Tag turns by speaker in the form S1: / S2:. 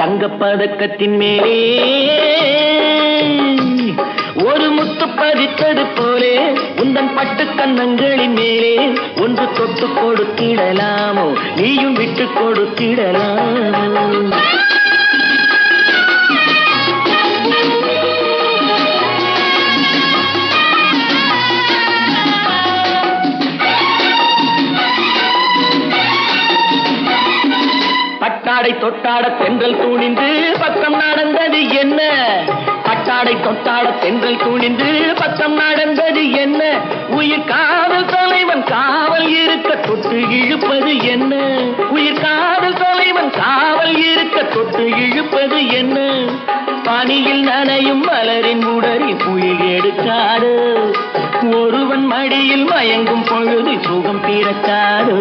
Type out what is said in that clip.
S1: தங்கப்பதக்கத்தின் மேலே. ஒரு முத்து பதித்தது போலே உந்தன் பட்டு கண்ணங்களின் மேலே. ஒன்று தொட்டு கொடுத்திடலாமோ? நீயும் விட்டு கொடுத்திடலாமோ? பட்டாடை தொட்டாட தென்றல் தூணிந்து பக்கம் நடந்தது என்ன? பட்டாடை தொட்டாட தென்றல் தூணிந்து பக்கம் நடந்தது என்ன? உயிர் காதல் தலைவன் காவல் இருக்க தொட்டு இழுப்பது என்ன? உயிர் காதல் தலைவன் காவல் இருக்க தொட்டு இழுப்பது என்ன? பனியில் நனையும் மலரின் உடலில் புயல் எடுக்காது ஒருவன் மடியில் மயங்கும் பொழுது சுகம் பிறக்காது